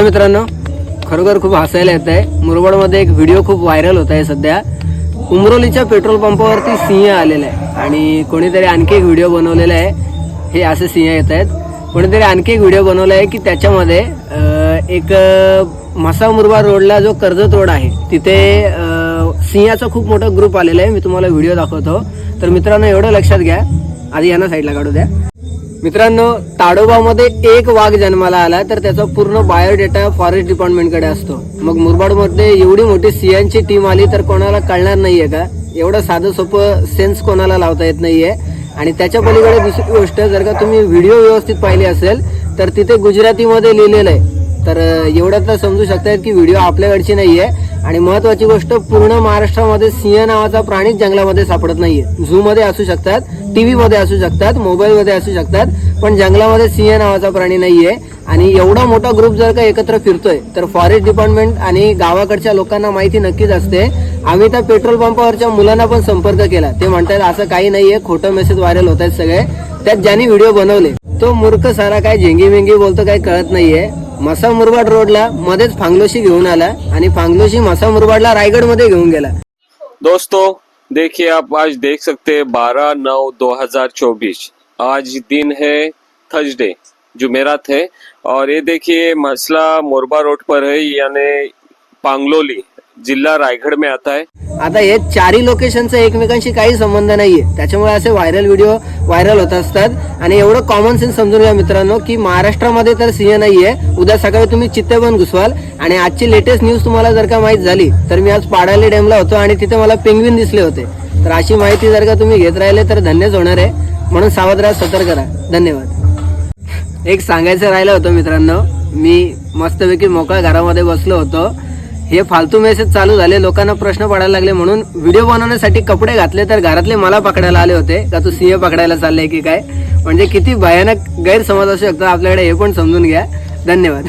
Hello मित्रांनो खरोखर खूप हसायला येत आहे मुरबाडमध्ये एक व्हिडिओ खूप व्हायरल होत आहे सध्या. उमरोलीच्या पेट्रोल पंपावरती सिंह आलेला आहे. आणि कोणीतरी आणखी एक व्हिडिओ बनवलेला आहे. हे असे सिंह येत आहेत. कोणीतरी आणखी एक व्हिडिओ बनवला आहे की त्याच्यामध्ये एक म्हसा मुरबाड रोडला जो कर्जत रोड आहे तिथे सिंहाचा खूप मोठा ग्रुप आलेला आहे. मी तुम्हाला व्हिडिओ दाखवतो. तर मित्रांनो एवढं लक्षात घ्या. आधी यांना साईडला काढू द्या. मित्रांनो ताडोबामध्ये एक वाघ जन्माला आला तर त्याचा पूर्ण बायोडेटा फॉरेस्ट डिपार्टमेंटकडे असतो. मग मुरबाडमध्ये एवढी मोठी सियांची टीम आली तर कोणाला कळणार नाहीये का? एवढं साधं सोपं सेन्स कोणाला लावता येत नाहीये. आणि त्याच्या पलीकडे दुसरी गोष्ट जर का तुम्ही व्हिडिओ व्यवस्थित पाहिली असेल तर तिथे गुजरातीमध्ये लिहिलेलं आहे. तर एवढं तर समजू शकतात की व्हिडिओ आपल्याकडची नाहीये. आणि महत्वाची गोष्ट पूर्ण महाराष्ट्रामध्ये सिंह नावाचा प्राणीच जंगलामध्ये सापडत नाहीये. झू मध्ये असू शकतात. टीव्ही मध्ये असू शकतात मोबाईल मध्ये असू शकतात पण जंगलामध्ये सिंह नावाचा प्राणी नाहीये. आणि एवढा मोठा ग्रुप जर का एकत्र फिरतोय तर फॉरेस्ट डिपार्टमेंट आणि गावाकडच्या लोकांना माहिती नक्कीच असते. आम्ही त्या पेट्रोल पंपावरच्या मुलांना पण संपर्क केला. ते म्हणतात असं काही नाहीये खोटं मेसेज व्हायरल होत आहेत सगळे. त्यात ज्यांनी व्हिडिओ बनवले तो मूर्ख सारा काय झेंगी मेंगी बोलतो काय कळत नाहीये. मसा मुरबाड रोडला मध्येच फांगलोशी घेऊन आला आणि फांगलोशी मसा मुरबाडला रायगडमध्ये घेऊन गेला. दोस्तों देखिए आप आज देख सकते हैं बारह नौ दो हजार चौबीस। आज दिन है थर्सडे जुमेरात है। और ये देखिए मसला मोरबा रोड पर है यानी पांगलोली जिला रायगढ़ में आता है। आता हे चारही लोकेशनचा एकमेकांशी काही संबंध नाहीये. त्याच्यामुळे असे व्हायरल व्हिडिओ व्हायरल होत असतात. आणि एवढं कॉमन सेन्स समजून घ्या मित्रांनो की महाराष्ट्रामध्ये तर सिंह नाहीये. उद्या सकाळी तुम्ही चित्ते पण घुसवाल. आणि आजची लेटेस्ट न्यूज तुम्हाला जर का माहीत झाली तर मी आज पाडाली डॅमला होतो आणि तिथे मला पेंग्विन दिसले होते. तर अशी माहिती जर का तुम्ही घेत राहिले तर धन्यच होणार आहे. म्हणून सावध राहा सतर्क राहा. धन्यवाद. एक सांगायचं राहिलं होतं मित्रांनो. मी मस्तपैकी मोकळ्या घरामध्ये बसलो होतो. हे फालतू मेसेज चालू झाले. लोकांना प्रश्न पडायला लागले म्हणून व्हिडिओ बनवण्यासाठी कपडे घातले तर घरातले मला पकडायला आले होते. का तू सिंह पकडायला चाललंय की काय? म्हणजे किती भयानक गैरसमज असू शकतो आपल्याकडे हे पण समजून घ्या. धन्यवाद.